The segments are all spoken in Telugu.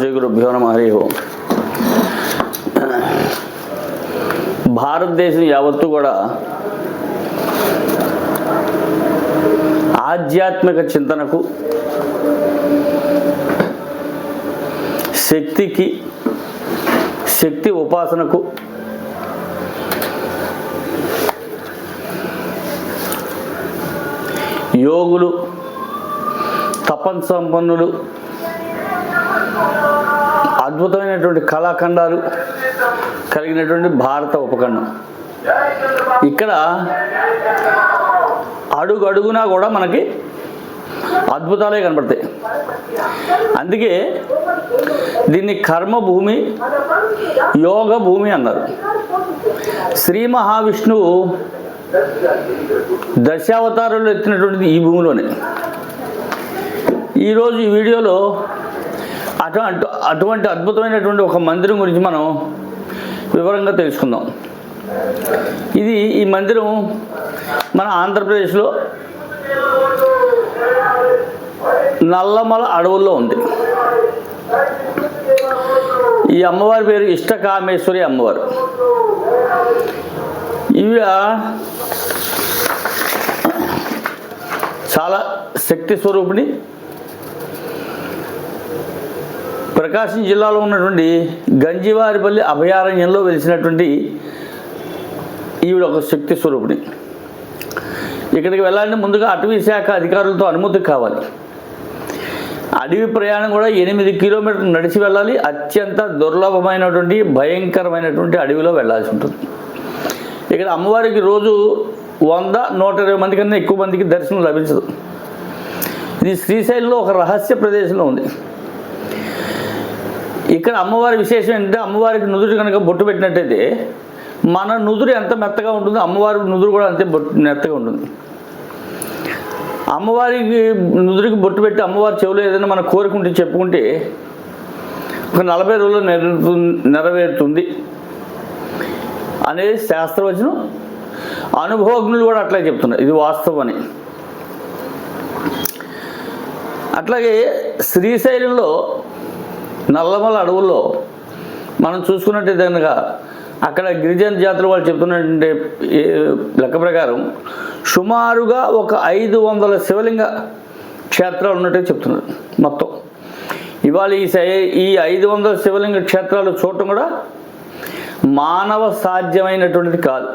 శ్రీగురుభ్యో నమ హరి ఓం. భారతదేశం యావత్తు కూడా ఆధ్యాత్మిక చింతనకు శక్తికి శక్తి ఉపాసనకు యోగులు తపన్ సంపన్నులు అద్భుతమైనటువంటి కళాఖండాలు కలిగినటువంటి భారత ఉపఖండం. ఇక్కడ అడుగు అడుగునా కూడా మనకి అద్భుతాలే కనపడతాయి. అందుకే దీన్ని కర్మభూమి యోగ భూమి అన్నారు. శ్రీ మహావిష్ణువు దశావతారంలో ఎత్తినటువంటిది ఈ భూమిలోనే. ఈరోజు ఈ వీడియోలో అటువంటి అటువంటి అద్భుతమైనటువంటి ఒక మందిరం గురించి మనం వివరంగా తెలుసుకుందాం. ఇది ఈ మందిరం మన ఆంధ్రప్రదేశ్లో నల్లమల అడవుల్లో ఉంది. ఈ అమ్మవారి పేరు ఇష్టకామేశ్వరి అమ్మవారు. ఇవి చాలా శక్తి స్వరూపిణి ప్రకాశం జిల్లాలో ఉన్నటువంటి గంజివారిపల్లి అభయారణ్యంలో వెలిసినటువంటి ఈవిడ ఒక శక్తి స్వరూపిణి. ఇక్కడికి వెళ్ళాలంటే ముందుగా అటవీ శాఖ అధికారులతో అనుమతి కావాలి. అడవి ప్రయాణం కూడా ఎనిమిది కిలోమీటర్లు నడిచి వెళ్ళాలి. అత్యంత దుర్లభమైనటువంటి భయంకరమైనటువంటి అడవిలో వెళ్ళాల్సి ఉంటుంది. ఇక్కడ అమ్మవారికి రోజు వంద నూట ఇరవై మంది కన్నా ఎక్కువ మందికి దర్శనం లభించదు. ఇది శ్రీశైలంలో ఒక రహస్య ప్రదేశంలో ఉంది. ఇక్కడ అమ్మవారి విశేషం ఏంటంటే అమ్మవారికి నుదురు కనుక బొట్టు పెట్టినట్టయితే మన నుదురు ఎంత మెత్తగా ఉంటుందో అమ్మవారి నుదురు కూడా అంతే బొట్టు మెత్తగా ఉంటుంది. అమ్మవారికి నుదురికి బొట్టు పెట్టి అమ్మవారి చెవిలో ఏదైనా మన కోరుకుంటే చెప్పుకుంటే ఒక నలభై రోజుల్లో నెరవేరుతు నెరవేరుతుంది అనేది శాస్త్రవచనం. అనుభవజ్ఞులు కూడా అట్లా చెప్తున్నారు. ఇది వాస్తవం అని అట్లాగే శ్రీశైలంలో నల్లమల అడవుల్లో మనం చూసుకున్నట్టు కనుక అక్కడ గిరిజన జాతర వాళ్ళు చెప్తున్నటువంటి లెక్క ప్రకారం సుమారుగా ఒక ఐదు వందల శివలింగ క్షేత్రాలు ఉన్నట్టు చెప్తున్నారు మొత్తం. ఇవాళ ఈ సై ఈ ఐదు వందల శివలింగ క్షేత్రాలు చూడటం కూడా మానవ సాధ్యమైనటువంటిది కాదు.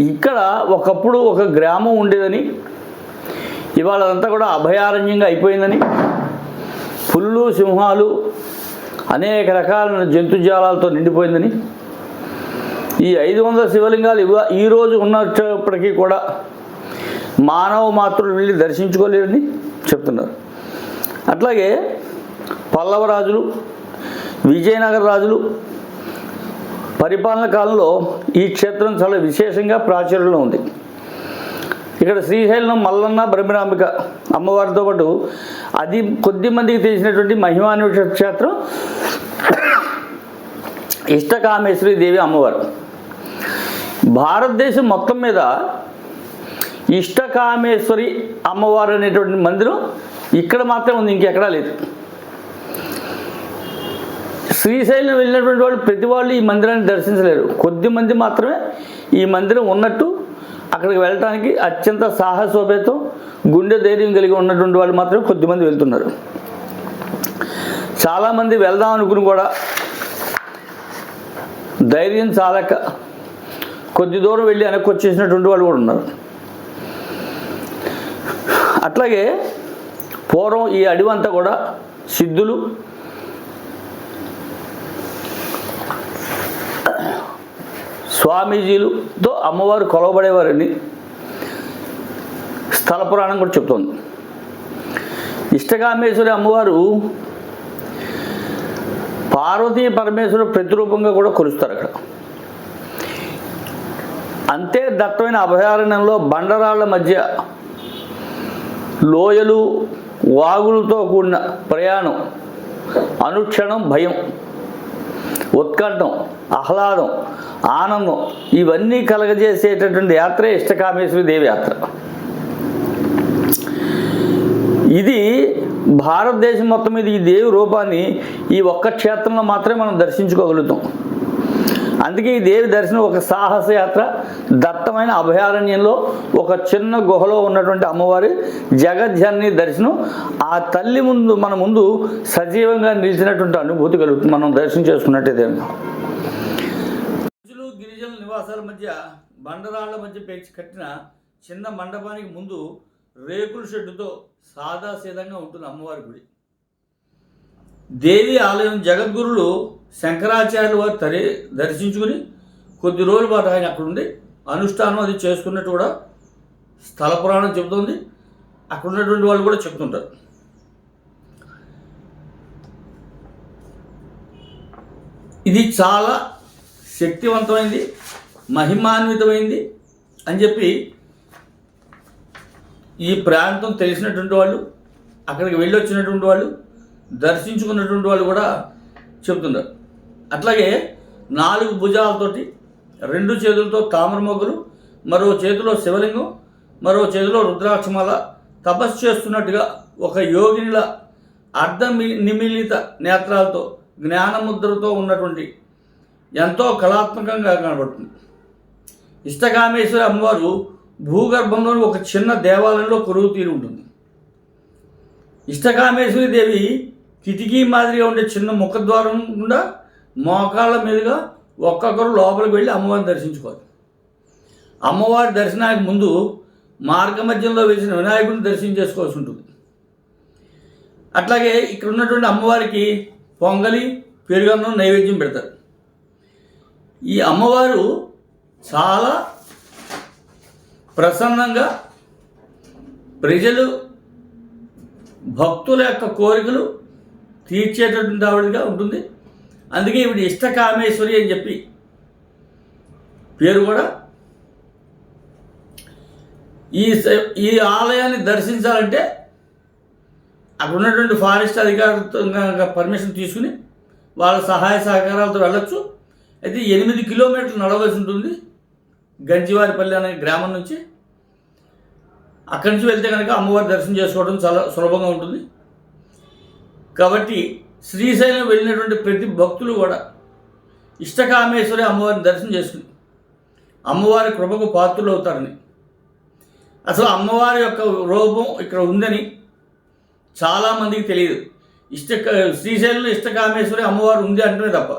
ఇక్కడ ఒకప్పుడు ఒక గ్రామం ఉండేదని ఇవాళ అదంతా కూడా అభయారణ్యంగా అయిపోయిందని పులులు సింహాలు అనేక రకాల జంతుజాలాలతో నిండిపోయిందని. ఈ ఐదు వందల శివలింగాలు ఇవ ఈరోజు ఉన్నప్పటికీ కూడా మానవ మాత్రులు వెళ్ళి దర్శించుకోలేరని చెప్తున్నారు. అట్లాగే పల్లవ రాజులు విజయనగర రాజులు పరిపాలన కాలంలో ఈ క్షేత్రం చాలా విశేషంగా ప్రాచుర్యంలో ఉంది. ఇక్కడ శ్రీశైలం మల్లన్న బ్రహ్మరాంబిక అమ్మవారితో పాటు అది కొద్ది మందికి తెలిసినటువంటి మహిమాన్విత క్షేత్రం ఇష్టకామేశ్వరి దేవి అమ్మవారు. భారతదేశం మొత్తం మీద ఇష్టకామేశ్వరి అమ్మవారు అనేటువంటి మందిరం ఇక్కడ మాత్రం ఉంది ఇంకెక్కడా లేదు. శ్రీశైలం వెళ్ళినటువంటి వాళ్ళు ప్రతి వాళ్ళు ఈ మందిరాన్ని దర్శించలేరు. కొద్ది మంది మాత్రమే ఈ మందిరం ఉన్నట్టు అక్కడికి వెళ్ళటానికి అత్యంత సాహసోపేతం గుండె ధైర్యం కలిగి ఉన్నటువంటి వాళ్ళు మాత్రమే కొద్దిమంది వెళ్తున్నారు. చాలామంది వెళ్దాం అనుకుని కూడా ధైర్యం చాలక కొద్ది దూరం వెళ్ళి వెనక్కి వచ్చేసినటువంటి వాళ్ళు కూడా ఉన్నారు. అట్లాగే పూర్వం ఈ అడవి అంతా కూడా సిద్ధులు స్వామీజీలుతో అమ్మవారు కొలవబడేవారని స్థల పురాణం కూడా చెప్తోంది. ఇష్టకామేశ్వరి అమ్మవారు పార్వతీ పరమేశ్వరుడు ప్రతిరూపంగా కూడా కొలుస్తారు అక్కడ. అంతే దట్టమైన అభయారణ్యంలో బండరాళ్ళ మధ్య లోయలు వాగులతో కూడిన ప్రయాణం అనుక్షణం భయం. ఉత్కంఠం ఆహ్లాదం ఆనందం ఇవన్నీ కలగజేసేటటువంటి యాత్రే ఇష్టకామేశ్వరి దేవి యాత్ర. ఇది భారతదేశం మొత్తం మీద ఈ దేవి రూపాన్ని ఈ ఒక్క క్షేత్రంలో మాత్రమే మనం దర్శించుకోగలుగుతాం. అందుకే ఈ దేవి దర్శనం ఒక సాహసయాత్ర దత్తమైన దట్టమైన అభయారణ్యంలో ఒక చిన్న గుహలో ఉన్నటువంటి అమ్మవారి జగజ్జనని దర్శనం. ఆ తల్లి ముందు మన ముందు సజీవంగా నిలిచినటువంటి అనుభూతి కలుగుతుంది. మనం దర్శనం చేసుకున్నట్టయితే గిరిజనులు గిరిజనుల నివాసాల మధ్య బండరాళ్ళ మధ్య పేర్చి కట్టిన చిన్న మండపానికి ముందు రేకుల షెడ్డుతో సాదాసీదంగా ఉంటుంది అమ్మవారి గుడి. దేవి ఆలయం జగద్గురులు శంకరాచార్యులు వారు తరి దర్శించుకుని కొద్ది రోజుల పాటు ఆయన అక్కడ ఉండి అనుష్ఠానం అది చేసుకున్నట్టు కూడా స్థల పురాణం చెబుతుంది. అక్కడ ఉన్నటువంటి వాళ్ళు కూడా చెప్తుంటారు. ఇది చాలా శక్తివంతమైంది మహిమాన్వితమైంది అని చెప్పి ఈ ప్రాంతం తెలిసినటువంటి వాళ్ళు అక్కడికి వెళ్ళి వచ్చినటువంటి వాళ్ళు దర్శించుకున్నటువంటి వాళ్ళు కూడా చెప్తున్నారు. అట్లాగే నాలుగు భుజాలతోటి రెండు చేతులతో తామర మొగ్గులు మరో చేతిలో శివలింగం మరో చేతిలో రుద్రాక్షమాల తపస్సు చేస్తున్నట్టుగా ఒక యోగినిల అర్ధ నిమిళిత నిమిలిత నేత్రాలతో జ్ఞానముద్రతో ఉన్నటువంటి ఎంతో కళాత్మకంగా కనబడుతుంది. ఇష్టకామేశ్వరి అమ్మవారు భూగర్భంలోని ఒక చిన్న దేవాలయంలో కొరువు తీరి ఉంటుంది. ఇష్టకామేశ్వరి దేవి కిటికీ మాదిరిగా ఉండే చిన్న ముఖద్వారం గుండా మోకాళ్ళ మీదుగా ఒక్కొక్కరు లోపలికి వెళ్ళి అమ్మవారిని దర్శించుకోవాలి. అమ్మవారి దర్శనానికి ముందు మార్గ మధ్యంలో వినాయకుడిని దర్శనం చేసుకోవాల్సి ఉంటుంది. అట్లాగే ఇక్కడ ఉన్నటువంటి అమ్మవారికి పొంగలి పెరుగన్నం నైవేద్యం పెడతారు. ఈ అమ్మవారు చాలా ప్రసన్నంగా ప్రజలు భక్తుల యొక్క కోరికలు తీర్చేటటువంటి ఆవిడగా ఉంటుంది. అందుకే ఈవిడ ఇష్టకామేశ్వరి అని చెప్పి పేరు కూడా ఈ ఈ ఆలయాన్ని దర్శించాలంటే అక్కడ ఉన్నటువంటి ఫారెస్ట్ అధికారులతో పర్మిషన్ తీసుకుని వాళ్ళ సహాయ సహకారాలతో వెళ్ళొచ్చు. అయితే ఎనిమిది కిలోమీటర్లు నడవలసి ఉంటుంది గంజివారిపల్లి అనే గ్రామం నుంచి. అక్కడి నుంచి వెళ్తే కనుక అమ్మవారి దర్శనం చేసుకోవడం చాలా సులభంగా ఉంటుంది. కాబట్టి శ్రీశైలం వెళ్ళినటువంటి ప్రతి భక్తులు కూడా ఇష్టకామేశ్వరి అమ్మవారిని దర్శనం చేసుకుని అమ్మవారి కృపకు పాత్రులు అవుతారని అసలు అమ్మవారి యొక్క రూపం ఇక్కడ ఉందని చాలామందికి తెలియదు. ఇష్ట శ్రీశైలంలో ఇష్టకామేశ్వరి అమ్మవారు ఉంది అంటమే తప్ప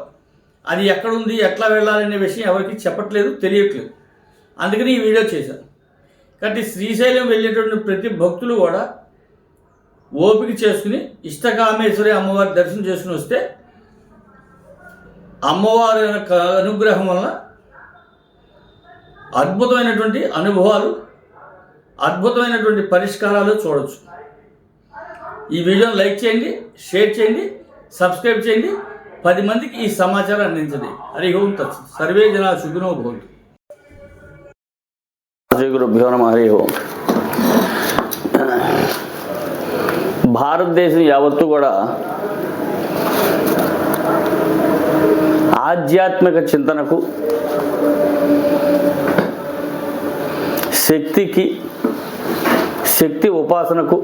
అది ఎక్కడుంది ఎట్లా వెళ్ళాలనే విషయం ఎవరికి చెప్పట్లేదు తెలియట్లేదు. అందుకని ఈ వీడియో చేశాను. కాబట్టి శ్రీశైలం వెళ్ళేటువంటి ప్రతి భక్తులు కూడా ఓపిక చేసుకుని ఇష్టకామేశ్వరి అమ్మవారి దర్శనం చేసుకుని వస్తే అమ్మవారి యొక్క అనుగ్రహం వలన అద్భుతమైనటువంటి అనుభవాలు అద్భుతమైనటువంటి పరిష్కారాలు చూడవచ్చు ఈ వీడియోని లైక్ చేయండి షేర్ చేయండి సబ్స్క్రైబ్ చేయండి. పది మందికి ఈ సమాచారం అందించండి. హరి ఓం తత్ సర్వే జనా సుఖినో భవంతు. శ్రీ గురుభ్యో నమ. హరి ఓం. భారతదేశం యావత్తు కూడా ఆధ్యాత్మిక చింతనకు శక్తికి శక్తి ఉపాసనకు